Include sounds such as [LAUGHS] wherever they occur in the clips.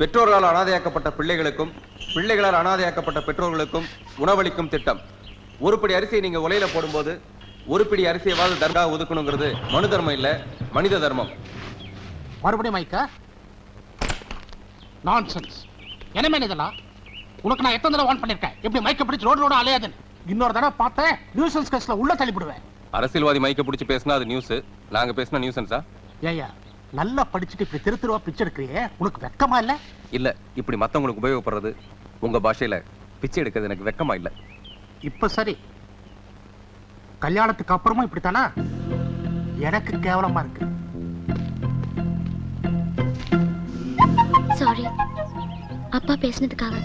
பெற்றோர்களால் அனாதையாக்கப்பட்ட பிள்ளைகளுக்கும் பிள்ளைகளால் அனாதையாக்கப்பட்ட பெற்றோர்களுக்கும் உணவளிக்கும் திட்டம். ஒரு படி அரிசியை நீங்க உலையில போடும்போது ஒரு பிடி அரிசியவாது தர்கா ஒதுக்கணுங்கிறது மனு தர்மம் இல்ல மனித தர்மம். மறுபடியும் மைக்கா? நான்சென்ஸ் என்ன மேன் இதெல்லாம்? உனக்கு நான் எத்தனை தடவை வார்ன் பண்ணிருக்கேன்? எப்படி மைக்க பிடிச்சு ரோடு ரோடு அலையாதுன்னு? இன்னொரு தடவை பார்த்தேன் நியூசன்ஸ் கேஸ்ல உள்ள தள்ளிவிடுவேன் அரசியல்வாதி மைக்க பிடிச்சி பேசினா அது நியூஸ் நாங்க பேசினா நியூசன்ஸா ஏய்யா நல்லா படிச்சுட்டு இப்படி தெரு தெருவா பிச்சை எடுக்கிறியே? உனக்கு வெக்கமா இல்ல? இல்ல இப்படி மத்தவங்களுக்கு உபயோகப்படுறது உங்க பாஷையில பிச்சை எடுக்கிறது எனக்கு வெக்கமா இல்ல. இப்ப சரி. கல்யாணத்துக்கு அப்புறமும் இப்படித்தானா? எனக்கு கேவலமா இருக்கு. சாரி அப்பா பேசுனதுக்காக.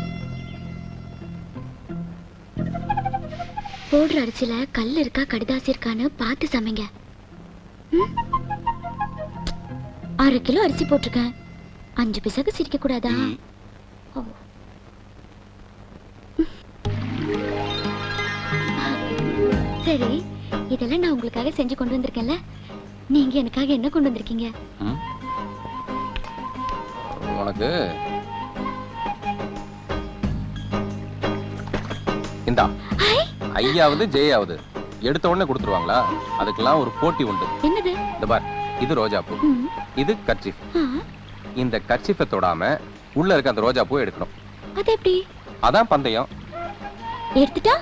போடுற அரிசியில கல் இருக்கா கடிதாசி இருக்கான்னு பார்த்து சமைங்க. ம்? அரை கிலோ அரிசி போட்டிருக்கேன் அஞ்சு பைசாக்கு சிரிக்க கூடாதா. சரி இதெல்லாம் நான் உங்களுக்காக செஞ்சு கொண்டு வந்திருக்கேன்ல. நீங்க எனக்காக என்ன கொண்டு வந்திருக்கீங்க? உனக்கு இந்தா. ஐயாவது ஜெயாவது எடுத்த உடனே கொடுத்துருவாங்களா? அதுக்கெல்லாம் ஒரு போட்டி உண்டு. என்னது? இந்த பார். இது ரோஜாப்பூ ம். இது கர்ச்சிஃப். இந்த கர்ச்சிஃபை தொடாம உள்ள இருக்க அந்த ரோஜாப்பூ எடுக்கணும். அது எப்படி? அதான் பந்தயம். எடுத்துட்டா?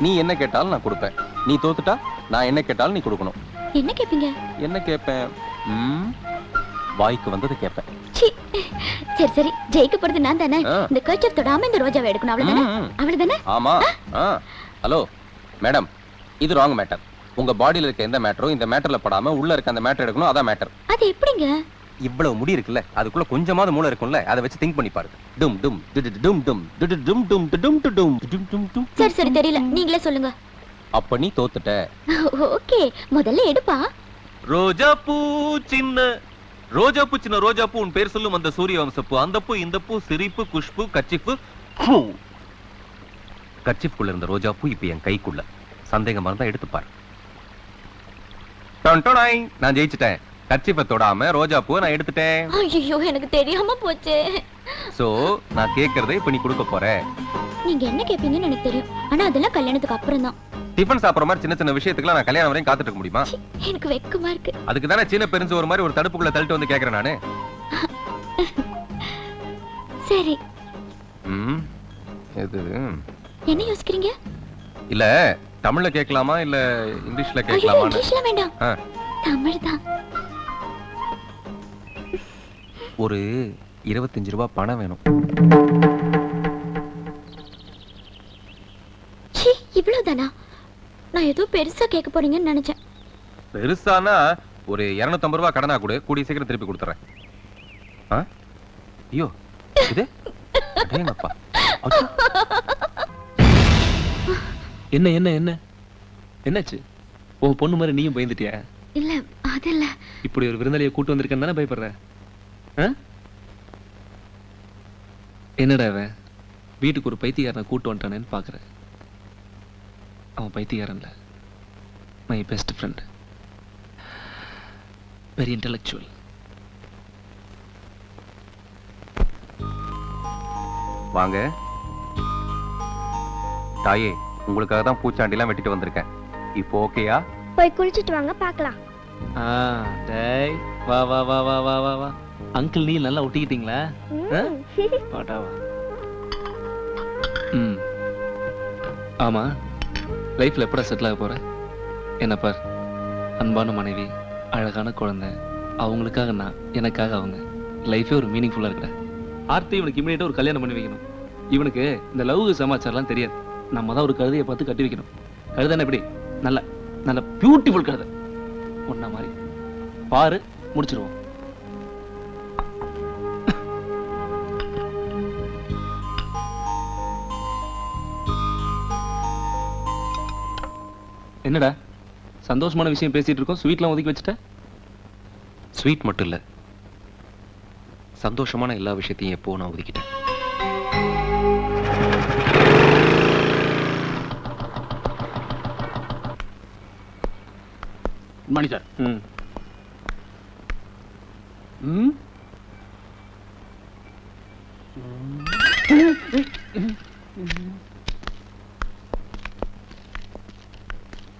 நீ என்ன கேட்டாலும் நான் கொடுப்பேன். நீ தோத்துட்டா நான் என்ன கேட்டாலும் நீ கொடுக்கணும். என்ன கேப்பீங்க? என்ன கேட்பேன் வாய்க்கு வந்தது கேட்பேன். சரி சரி. ஜெயிக்க போறது நான் தானே. இந்த கர்ச்சப் தொடாம இந்த ரோஜாவை எடுக்கணும். அவ்வளவுதானே. அவ்வளவுதானே? ஆமா. Hello madam. இது ராங் மேட்டர். உங்க பாடியில இருக்க எந்த மேட்டரும் இந்த மேட்டர்ல படாம உள்ள இருக்க அந்த மேட்டர் எடுக்கணும் அதான் மேட்டர் அது எப்படிங்க? இவ்வளவு முடி இருக்குல்ல அதுக்குள்ள கொஞ்சமாவது மூளை இருக்கும்ல அதை வச்சு திங்க் பண்ணி பாருங்க. டும் டும் டும் டும் டும் டும் டும் டு டும் டும் டும் டும் சரி சரி தெரியல. நீங்களே சொல்லுங்க. அப்ப நீ தோத்துட்ட. ஓகே முதல்ல எடுப்பா. ரோஜா பூ சின்ன ரோஜா பூ சின்ன ரோஜா பூ உன் பேர் சொல்லும் அந்த சூரிய வம்சப்பூ. அந்த பூ இந்த பூ சிரிப்பு குஷ்பு கச்சிப்பு பூ. கர்ச்சிஃப்குள்ள இருந்த ரோஜா பூ இப்ப என் கைக்குள்ள. சந்தேகமா இருந்தா எடுத்து பாரு டன் டொடாய். நான் ஜெயிச்சிட்டேன். கர்ச்சிஃபை தொடாம ரோஜா பூவை நான் எடுத்துட்டேன். ஐயோ எனக்கு தெரியாம போச்சு. சோ நான் கேக்குறதை இப்ப நீ கொடுக்க போற. நீங்க என்ன கேப்பீங்கன்னு எனக்கு தெரியும். ஆனா அதெல்லாம் கல்யாணத்துக்கு அப்புறம் தான் டிஃபன் சாப்பிடுற மாதிரி சின்ன சின்ன விஷயத்துக்குலாம் நான் கல்யாணம் வரையும் காத்துட்டு இருக்க முடியுமா? எனக்கு வெக்கமா இருக்கு. அதுக்கு தானே சின்ன பெருஞ்சு ஒரு மாதிரி ஒரு தடுப்புக்குள்ள தள்ளிட்டு வந்து கேக்குறேன் நானு. சரி. ம், இது என்ன யோசிக்கிறீங்க? இல்ல தமிழ்ல கேட்கலாமா இல்ல இங்கிலீஷ்ல ஐயோ கேட்கலாமான்னு? இங்கிலீஷ்ல வேண்டாம். தமிழ் தான் ஒரு இருபத்தஞ்சு ரூபாய் பணம் வேணும். ச்சீ இவ்வளவுதானா? நான் ஏதோ பெருசா கேட்க போறீங்கன்னு நினைச்சேன். பெருசானா? ஒரு 250 ரூபாய் கடனா கொடு கூடிய சீக்கிரம் திருப்பி கொடுத்துறேன்? ஐயோ இது? அடேங்கப்பா. என்ன என்ன என்ன? என்னாச்சு? உன் பொண்ணு மாதிரி நீயும் பயந்துட்டியா? இல்ல அது இல்ல. இப்படி ஒரு விருந்தாளியை கூட்டு வந்திருக்கேன்னு தானே பயப்படுற? என்னடா அவன் வீட்டுக்கு ஒரு பைத்தியக்காரனை கூட்டு வந்துட்டானேன்னு பாக்குறேன் அவன் பைத்தியக்காரன் இல்ல. My best friend very intellectual வாங்க. தாயே. உங்களுக்காக தான் பூச்சாண்டிலாம் வெட்டிட்டு வந்திருக்கேன். இப்போ ஓகேயா? போய் குளிச்சிட்டு வாங்க பார்க்கலாம். ஆ டேய் வா வா வா வா வா வா வா. அங்கிள் நீ நல்லா ஒட்டிக்கிட்டீங்களா? ஆ? வாடா வா. ம். ஆமா லைஃப்ல எப்படா செட்டில் ஆக போற? என்ன பார் அன்பான மனைவி அழகான குழந்தை. அவங்களுக்காக நான் எனக்காக அவங்க. லைஃபே ஒரு மீனிங்ஃபுல்லா இருக்குடா. ஆர்த்தி இவனுக்கு இமீடியட்டா ஒரு கல்யாணம் பண்ணி வைக்கணும். இவனுக்கு இந்த லவ் சமாச்சாரம்லாம் தெரியாது. நம்ம தான் ஒரு கழுதையை பார்த்து கட்டி வைக்கணும். கழுதைன்னா எப்படி? நல்ல நல்ல பியூட்டிஃபுல் கழுதை. ஒன்ன மாதிரி பாரு முடிச்சிருவோம். என்னடா? சந்தோஷமான விஷயம் பேசிட்டு இருக்கோம். ஸ்வீட்லாம் ஒதுக்கி வச்சுட்ட? ஸ்வீட் மட்டும் இல்ல. சந்தோஷமான எல்லா விஷயத்தையும் எப்போ நான் ஒதுக்கிட்டேன். மணி சார். ம்.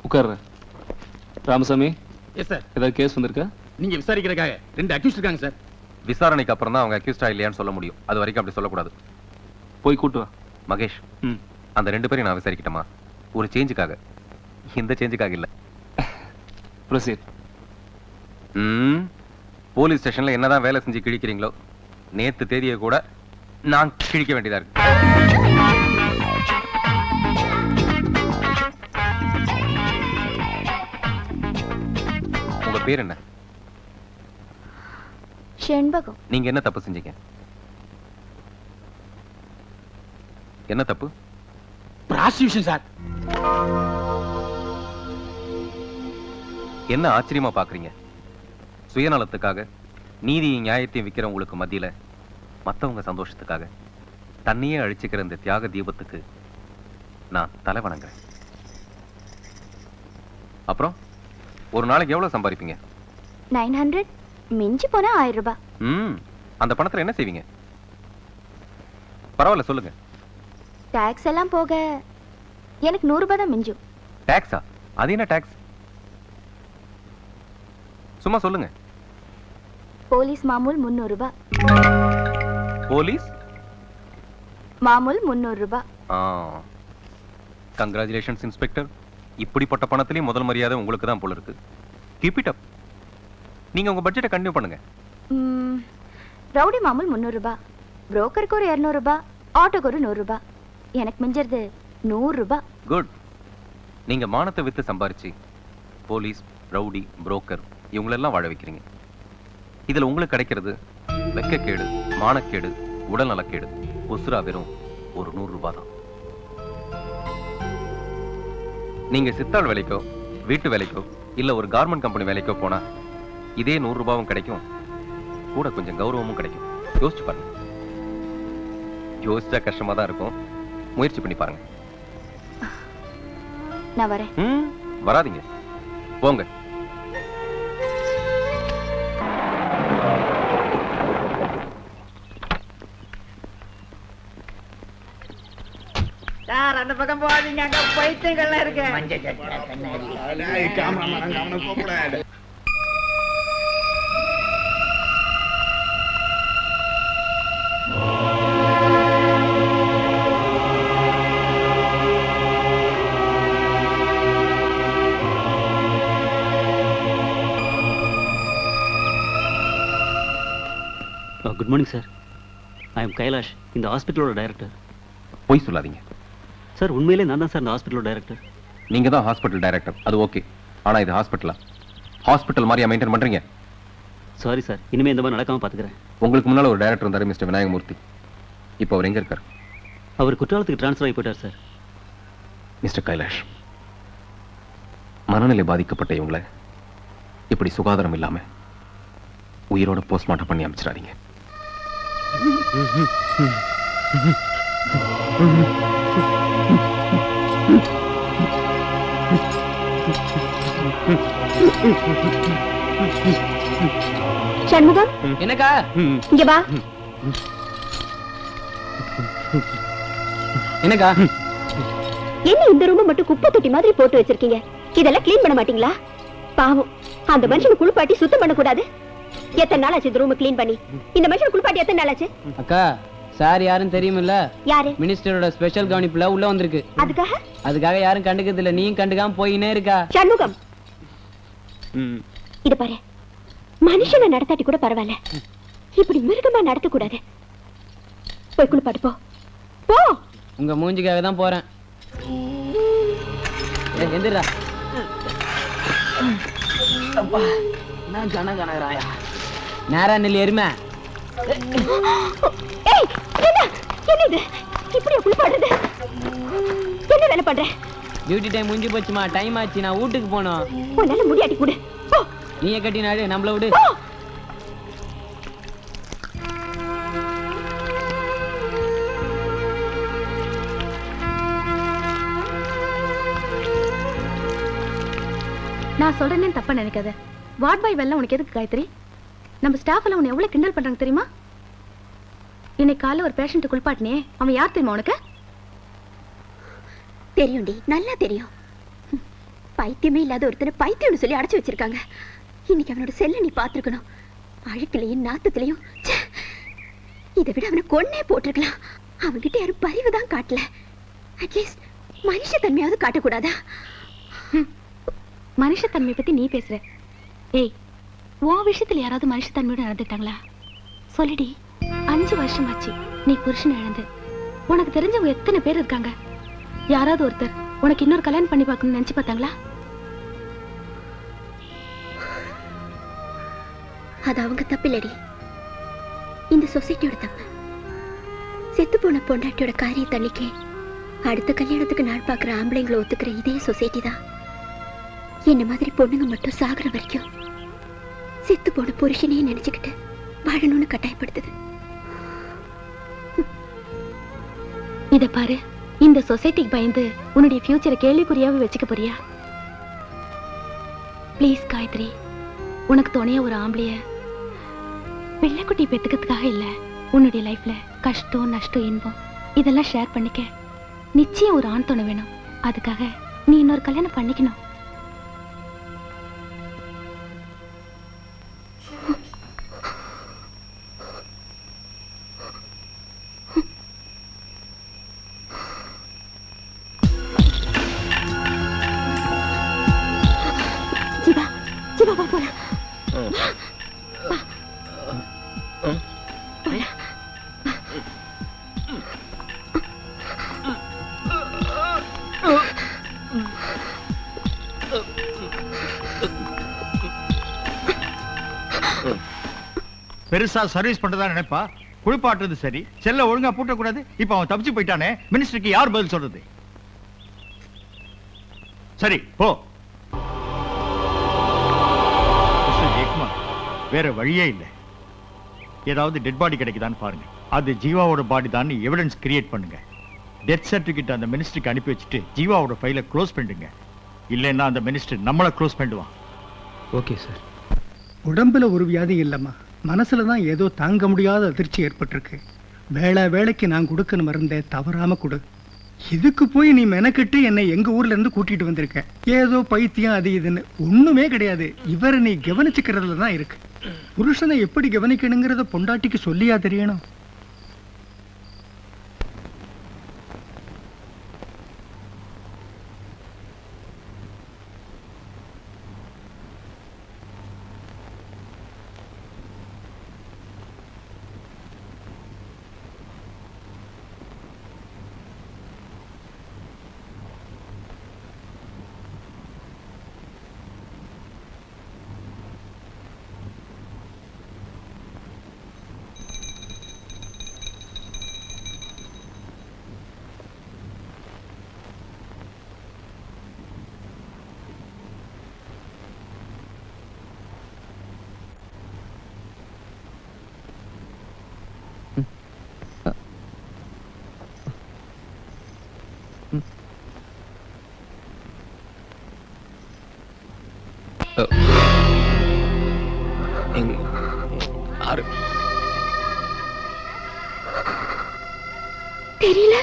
உட்கார்ற ராமசாமி எஸ் சார் ஏதாவது கேஸ் வந்திருக்கா? நீங்க விசாரிக்கிறதுக்காக ரெண்டு அக்யூஸ்ட் இருக்காங்க சார் விசாரணைக்கு அப்புறம் தான் அவங்க அக்யூஸ்டா இல்லையான்னு சொல்ல முடியும். அது வரைக்கும் அப்படி சொல்லக்கூடாது. போய் கூட்டு வா. மகேஷ் அந்த ரெண்டு பேரையும் நான் விசாரிக்கட்டுமா? ஒரு சேஞ்சுக்காக இந்த சேஞ்சுக்காக இல்ல. ப்ரொசீட் ம் போலீஸ் ஸ்டேஷன்ல என்னதான் வேலை செஞ்சு கிழிக்கிறீங்களோ நேத்து தேதியை கூட நான் கிழிக்க வேண்டியதா இருக்கு. உங்க பேர் என்ன? செண்பகம். நீங்க என்ன தப்பு செஞ்சீங்க? என்ன தப்பு? ப்ராஸ்டியூஷன் சார் என்ன ஆச்சரியமா பாக்குறீங்க? சுயநலத்துக்காக நீதியும் நியாயத்தையும் விக்கிறவங்களுக்கு மத்தியில மத்தவங்க சந்தோஷத்துக்காக தன்னையே அழிச்சுக்கிற இந்த தியாக தீபத்துக்கு நான் தலை வணங்குறேன். அப்புறம் ஒரு நாளைக்கு எவ்வளவு சம்பாதிப்பீங்க நைன் ஹண்ட்ரட்? மிஞ்சி போனா ஆயிரம் ரூபாய் ம் அந்த பணத்துல என்ன செய்வீங்க? பரவாயில்ல சொல்லுங்க. டாக்ஸ் எல்லாம் போக எனக்கு நூறு ரூபாய் தான் மிஞ்சும். டாக்ஸா அது என்ன டாக்ஸ் சும்மா சொல்லுங்க. போலீஸ் மாமூல் முந்நூறு ரூபாய் போலீஸ்? மாமூல் முந்நூறு ரூபாய் கங்க்ராச்சுலேஷன்ஸ் இன்ஸ்பெக்டர் இப்படிப்பட்ட பணத்திலையும் முதல் மரியாதை உங்களுக்கு தான் போல இருக்கு. கீப் இட் அப் நீங்க உங்க பட்ஜெட்டை கண்டினியூ பண்ணுங்க. ம், ரவுடி மாமூல் முந்நூறு ரூபாய் புரோக்கருக்கு ஒரு இரநூறு ரூபாய் ஆட்டோக்கு ஒரு நூறு ரூபாய் எனக்கு மிஞ்சறது நூறு ரூபாய் குட் நீங்க மானத்தை வித்து சம்பாரிச்சு போலீஸ் ரவுடி புரோக்கர் இவங்களெல்லாம் வாழ வைக்கிறீங்க. இதுல உங்களுக்கு கிடைக்கிறது வெக்கக்கேடு மானக்கேடு உடல் நலக்கேடு. உசுரா வெறும் ஒரு நூறு ரூபாய் தான் நீங்க சித்தாள் வேலைக்கோ வீட்டு வேலைக்கோ இல்ல ஒரு கார்மெண்ட் கம்பெனி வேலைக்கோ போனா இதே நூறு ரூபாவும் கிடைக்கும். கூட கொஞ்சம் கௌரவமும் கிடைக்கும். யோசிச்சு பாருங்க. யோசிச்சா கஷ்டமா தான் இருக்கும். முயற்சி பண்ணி பாருங்க. நான் வரேன். வராதீங்க. போங்க. சார் அந்த பக்கம் போகாதீங்க. அங்க பைத்தியங்கள்லாம் இருக்கு. Good morning sir I am Kailash இந்த ஹாஸ்பிட்டலோட டைரக்டர் பொய் சொல்லாதீங்க. சார் உண்மையிலே நான் தான் சார் இந்த ஹாஸ்பிட்டலோட டைரக்டர் நீங்க தான் ஹாஸ்பிட்டல் டைரக்டர் அது ஓகே ஆனா இது ஹாஸ்பிட்டலா ஹாஸ்பிட்டல் மாதிரியா மெயின்டைன் பண்றீங்க? சாரி சார் இனிமே இந்த மாதிரி நடக்காம பார்த்துக்கிறேன் உங்களுக்கு முன்னால ஒரு டைரக்டர் இருந்தாரு மிஸ்டர் விநாயகமூர்த்தி. இப்போ அவர் எங்க இருக்கார்? அவர் குற்றாலத்துக்கு ட்ரான்ஸ்ஃபர் ஆகி போயிட்டார் சார். மிஸ்டர் கைலாஷ் மனநிலை பாதிக்கப்பட்ட இவங்கள இப்படி சுகாதாரம் இல்லாம உயிரோட போஸ்ட்மார்ட்டம் பண்ணி அமைச்சிடாதீங்க. [LAUGHS] சண்முகம் என்னக்கா? இங்க வா. என்னக்கா? என்ன இந்த ரூம் மட்டும் குப்பை தொட்டி மாதிரி போட்டு வச்சிருக்கீங்க? இதெல்லாம் க்ளீன் பண்ண மாட்டீங்களா? பாவம். அந்த மனுஷனை குளிப்பாட்டி சுத்தம் பண்ண கூடாது எத்தனை நாள் ஆச்சு இந்த ரூம் க்ளீன் பண்ணி? இந்த மனுஷனை குளிப்பாட்டி எத்தனை நாள் ஆச்சு அக்கா சார் யாருன்னு தெரியுமில்ல? யாரு? மினிஸ்டரோட ஸ்பெஷல் கவனிப்புல உள்ள வந்திருக்கு. அதுக்காக? அதுக்காக யாரும் கண்டுக்கிறது இல்ல நீயும் கண்டுக்காம போயினே இருக்கா? சண்முகம் இது பாரு. மனுஷனை நடத்தாட்டி கூட பரவாயில்ல. இப்படி மிருகமா நடத்த கூடாது போய் குளிப்பாட்டு போ. போ. உங்க மூஞ்சிக்காக தான் போறேன். எந்திரா அப்பா, நான் கன கனகராயா நேரா நெல் எருமை. ஏய் என்ன? இது இப்படியா குளிப்பாடுறது? என்ன வேலை பண்ற? டியூட்டி டைம் முடிஞ்சு போச்சுமா. டைம் ஆச்சு. நான் வீட்டுக்கு போனோம். உன்னால முடியாட்டி கூட. நீயே கட்டினாடு நம்மள விடு. நான் சொல்றேன்னு தப்பா நினைக்காத. வார்ட் பாய் வெல்ல உனக்கு எதுக்கு காயத்ரி? நம்ம ஸ்டாஃப் எல்லாம் உன்னை எவ்வளவு கிண்டல் பண்றாங்க தெரியுமா? இன்னைக்கு காலைல ஒரு பேஷண்ட் குளிப்பாட்டினே. அவன் யார் தெரியுமா உனக்கு? தெரியும்டி நல்லா தெரியும். பைத்தியமே இல்லாத ஒருத்தனை பைத்தியம்னு சொல்லி அடைச்சு வச்சிருக்காங்க. இன்னைக்கு அவனோட செல்ல நீ பார்த்திருக்கணும். அழுக்கிலையும் நாத்தத்திலையும் இதை விட அவனை கொன்னே போட்டிருக்கலாம். அவன்கிட்ட யாரும் பரிவு தான் காட்டல. அட்லீஸ்ட் மனுஷத்தன்மையாவது காட்டக்கூடாதா? மனுஷத்தன்மை பத்தி நீ பேசுற. ஏய் உன் விஷயத்துல யாராவது மனுஷத்தன்மையோட நடந்துட்டாங்களா? சொல்லுடி. அஞ்சு வருஷமாச்சு நீ புருஷன் இழந்து. உனக்கு தெரிஞ்சவங்க எத்தனை பேர் இருக்காங்க? யாராவது ஒருத்தர் உனக்கு இன்னொரு கல்யாணம் பண்ணி பார்க்கணும்னு நினைச்சு பார்த்தாங்களா? அது அவங்க தப்பில்லடி. இந்த சொசைட்டியோட தப்பு. செத்து போன பொண்டாட்டியோட காரிய தண்ணிக்கே அடுத்த கல்யாணத்துக்கு நாள் பார்க்குற ஆம்பளைங்களை ஒத்துக்கிற இதே சொசைட்டி தான். என்ன மாதிரி பொண்ணுங்க மட்டும் சாகுற வரைக்கும் செத்து போன புருஷனையே நினைச்சுக்கிட்டு வாழணும்னு கட்டாயப்படுத்துது. இத பாரு. இந்த சொசைட்டிக்கு பயந்து உன்னுடைய ஃபியூச்சரை கேள்விக்குறியாவே வச்சுக்க போறியா? ப்ளீஸ் காயத்ரி. உனக்கு துணைய ஒரு ஆம்பளைய பிள்ளைக்குட்டி பெத்துக்கிறதுக்காக இல்ல உன்னுடைய லைஃப்ல கஷ்டம் நஷ்டம் இன்பம் இதெல்லாம் ஷேர் பண்ணிக்க. நிச்சயம் ஒரு ஆண் துணை வேணும். அதுக்காக நீ இன்னொரு கல்யாணம் பண்ணிக்கணும். பெருசா சர்வீஸ் பண்றதா நினைப்பா? குளிப்பாட்டுறது சரி. செல்ல ஒழுங்கா பூட்டக்கூடாது. இப்ப அவன் தப்பிச்சு போயிட்டானே. மினிஸ்டருக்கு யார் பதில் சொல்றது? சரி போ. வேற வழியே இல்லை. ஏதாவது டெட் பாடி கிடைக்குதான்னு பாருங்க. அது ஜீவாவோட பாடி தான் எவிடன்ஸ் கிரியேட் பண்ணுங்க. டெத் சர்டிபிகேட் அந்த மினிஸ்டருக்கு அனுப்பி வச்சுட்டு ஜீவாவோட ஃபைலை க்ளோஸ் பண்ணிடுங்க. இல்லைன்னா அந்த மினிஸ்டர் நம்மளை க்ளோஸ் பண்ணிடுவான். Okay sir. உடம்புல ஒரு வியாதி இல்லைம்மா. மனசுல தான் ஏதோ தாங்க முடியாத அதிர்ச்சி ஏற்பட்டிருக்கு. வேளா வேலைக்கு நான் கொடுக்கணும் மருந்தே தவறாம கொடு. இதுக்கு போய் நீ மெனக்கிட்டு என்னை எங்க ஊர்ல இருந்து கூட்டிட்டு வந்திருக்க? ஏதோ பைத்தியம் அது இதுன்னு ஒண்ணுமே கிடையாது. இவரை நீ கவனிச்சுக்கிறதுல தான் இருக்கு. புருஷனை எப்படி கவனிக்கணுங்கிறத பொண்டாட்டிக்கு சொல்லியா தெரியணும்? தெரியல.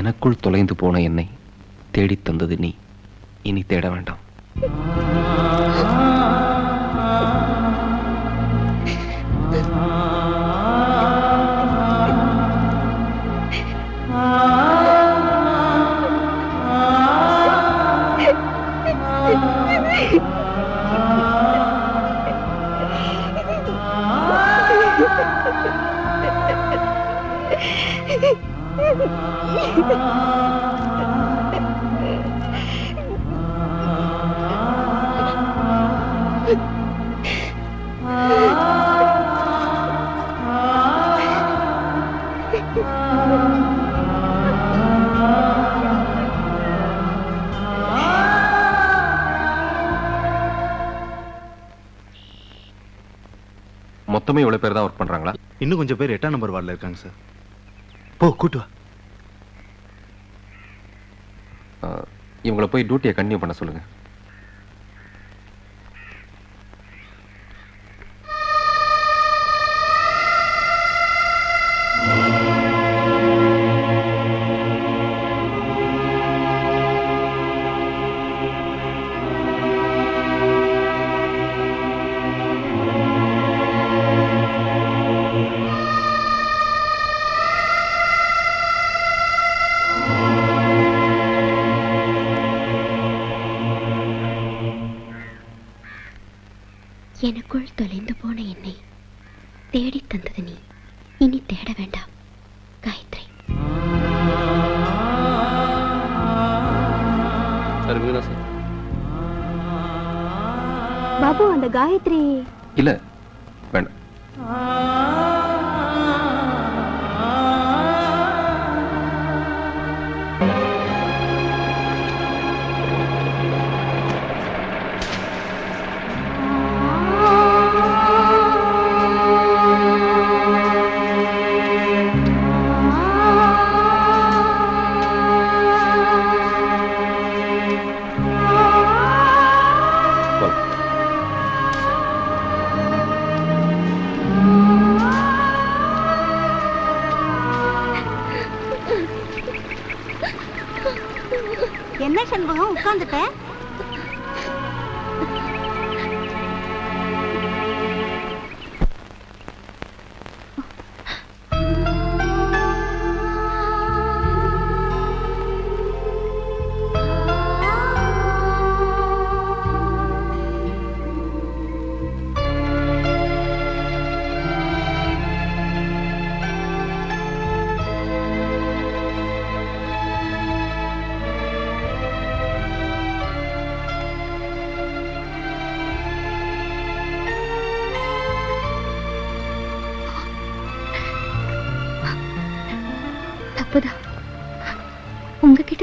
எனக்குள் தொலைந்து போன என்னை தேடித் தந்தது நீ. இனி தேட வேண்டாம். மொத்தமே இவ்வளவு பேர் தான் ஒர்க் பண்றாங்களா? இன்னும் கொஞ்சம் பேர் எட்டாம் நம்பர் வார்டில் இருக்காங்க சார் போ கூட்டு வா. இவங்கள போய் டியூட்டியை கண்டினியூ பண்ண சொல்லுங்க. எனக்குள் தொலைந்து போன என்னை தேடி தந்தது நீ. இனி தேட வேண்டாம் காயத்ரி. சார் பாபு அந்த காயத்ரி. இல்ல.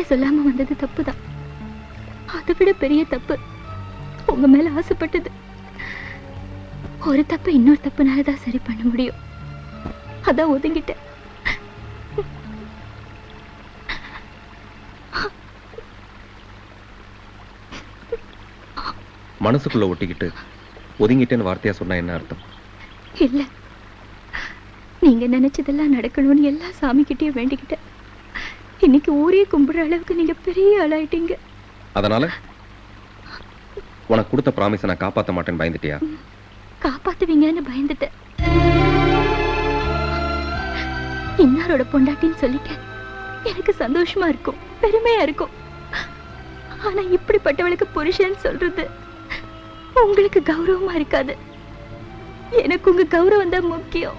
சொல்லாம வந்தது தப்புதான். அதை விட பெரிய தப்பு உங்க மேல ஆசைப்பட்டது. ஒரு தப்பு இன்னொரு தப்புனாலதான் சரி பண்ண முடியும். அதான் ஒதுங்கிட்டேன். மனசுக்குள்ள ஒட்டிக்கிட்டு ஒதுங்கிட்டேன்னு வார்த்தையா சொன்னா என்ன அர்த்தம்? இல்ல. நீங்க நினைச்சதெல்லாம் நடக்கணும்னு எல்லா சாமிக்கிட்டயும் வேண்டிக்கிட்டேன். இன்னைக்கு ஊரே கும்பிடுற அளவுக்கு நீங்க பெரிய ஆளாயிட்டீங்க. அதனால உனக்கு கொடுத்த ப்ராமிஸை நான் காப்பாத்த மாட்டேன்னு பயந்துட்டியா? காப்பாத்துவீங்கன்னு பயந்துட்டேன். இன்னாரோட பொண்டாட்டின்னு சொல்லிக்க எனக்கு சந்தோஷமா இருக்கும் பெருமையா இருக்கும். ஆனா இப்படிப்பட்டவளுக்கு புருஷன் சொல்றது உங்களுக்கு கௌரவமா இருக்காது. எனக்கு உங்க கௌரவம் தான் முக்கியம்.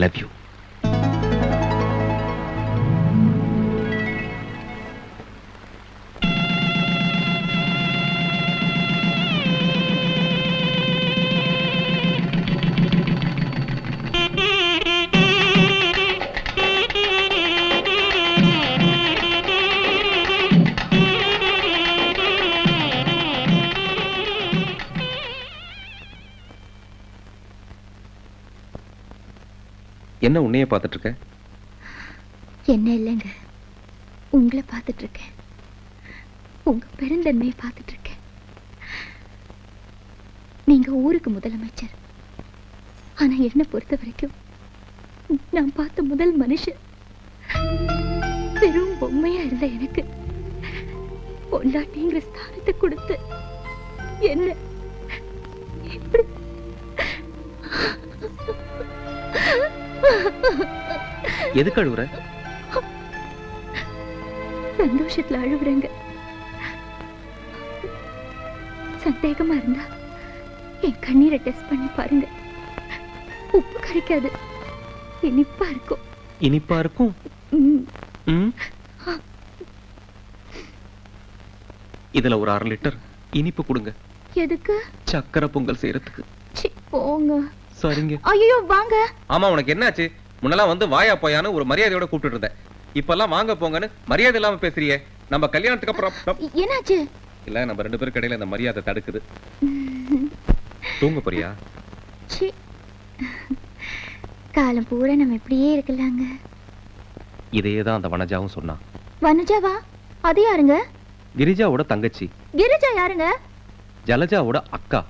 ஐ லவ் என்ன உன்னையே பார்த்துட்டு இருக்க என்ன இல்லைங்க. உங்களை பார்த்துட்டு இருக்கேன் உங்க பெருந்தன்மையை பார்த்துட்டு இருக்கேன் நீங்க ஊருக்கு முதலமைச்சர். ஆனா என்ன பொறுத்த வரைக்கும் நான் பார்த்த முதல் மனுஷன் வெறும் பொம்மையா இருந்த எனக்கு. பொண்டாட்டிங்கிற ஸ்தானத்தை கொடுத்து என்ன எப்படி எதுக்கு அழுகுற சந்தோஷத்துல அழுவுறேங்க. சந்தேகமா இருந்தா என் கண்ணீரை டெஸ்ட் பண்ணி பாருங்க. உப்பு கரைக்காது. இனிப்பா இருக்கும். இனிப்பா இருக்கும். இதுல ஒரு அரை லிட்டர் இனிப்பு கொடுங்க. எதுக்கு? சக்கரை பொங்கல் செய்யறதுக்கு போங்க. சரிங்க. ஐயோ வாங்க. ஆமா உனக்கு என்னாச்சு? முன்னெல்லாம் வந்து வாயா போயான்னு ஒரு மரியாதையோட கூப்பிட்டு இருந்தேன். இப்பெல்லாம் வாங்க போங்கன்னு மரியாதை இல்லாம பேசுறியே. நம்ம கல்யாணத்துக்கு அப்புறம் என்னாச்சு? இல்ல நம்ம ரெண்டு பேருக்கு இடையில இந்த மரியாதை தடுக்குது. தூங்க போறியா? காலம் பூரா நம்ம இப்படியே இருக்கலாங்க. இதையே தான் அந்த வனஜாவும் சொன்னான் வனஜாவா? அது யாருங்க? கிரிஜாவோட தங்கச்சி. கிரிஜா யாருங்க? ஜலஜாவோட அக்கா.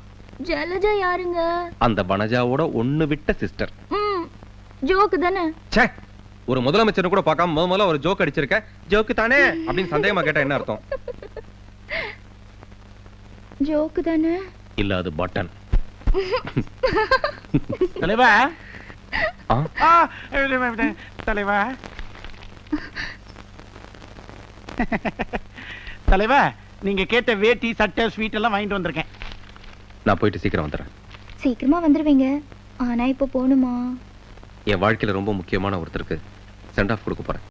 ஜலஜா யாருங்க? அந்த வனஜாவோட ஒண்ணு விட்ட சிஸ்டர். ஜோக்கு தானே? ச்சே ஒரு முதலமைச்சர் கூட பார்க்காம முத முதல்ல ஒரு ஜோக் அடிச்சிருக்க. ஜோக்கு தானே? அப்படின்னு சந்தேகமா கேட்டா என்ன அர்த்தம்? ஜோக்கு தானே? இல்ல அது பட்டன் தலைவா? ஆ? தலைவா. தலைவா நீங்க கேட்ட வேட்டி சட்டை ஸ்வீட் எல்லாம் வாங்கிட்டு வந்திருக்கேன். நான் போயிட்டு சீக்கிரம் வந்துடுறேன். சீக்கிரமா வந்துருவீங்க. ஆனா இப்ப போகணுமா? என் வாழ்க்கையில் ரொம்ப முக்கியமான ஒருத்தருக்கு சென்ட் ஆஃப் கொடுக்க போறேன்.